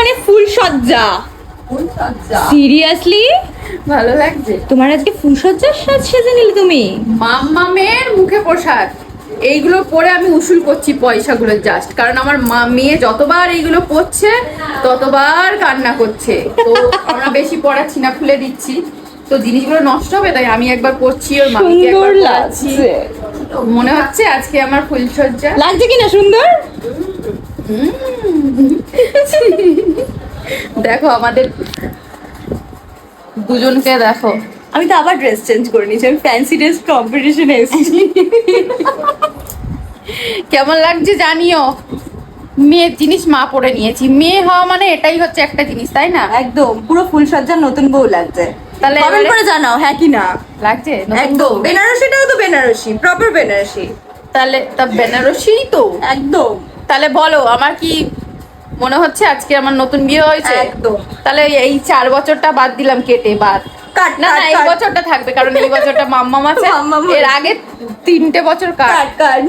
এখানে ফুল সজ্জা। সিরিয়াসলি ভালো লাগছে। তোমার আজকে ফুল সজ্জার সাজ সেজে নিলে তুমি? মাম্মামের মুখে প্রসাদ। এইগুলো পরে আমি উসুল করছি পয়সাগুলো জাস্ট কারণ আমার মা মেয়ে যতবার এইগুলো পড়ছে ততবার কান্না করছে। তো আমরা বেশি পড়াচ্ছি না খুলে দিচ্ছি। তো জিনিসগুলো নষ্ট হবে তাই আমি একবার পড়ছি ওর মামিকে সুন্দর একবার লাগছে। মনে হচ্ছে আজকে আমার ফুলসজ্জা লাগছে কিনা সুন্দর? দেখো আমাদের দুজনকে দেখো। আমি তো আবার ড্রেস চেঞ্জ করে নিয়েছি আমি ফ্যান্সি ড্রেস কম্পিটিশনে এসেছি। কেমন লাগছে জানিও? মেয়ের জিনিস মা পরে নিয়েছি। মেয়ে হওয়া মানে এটাই হচ্ছে একটা জিনিস তাই না? একদম পুরো ফুল সজ্জার নতুন বউ লাগছে। তাহলে কমেন্ট করে জানাও হ্যাঁ কি না? লাগছে? একদম বেনারসিটাও তো বেনারসি প্রপার বেনারসি। তাহলে তা বেনারসি তো। একদম। তাহলে বলো আমার কি মনে হচ্ছে আজকে আমার নতুন বিয়ে হয়েছে? একদম। তাহলে এই চার বছরটা বাদ দিলাম কেটে বাদ। না না এই বছরটা থাকবে কারণ এই বছরটা মাম্মাম আছে। এর আগে তিনটে বছর কাট কাট।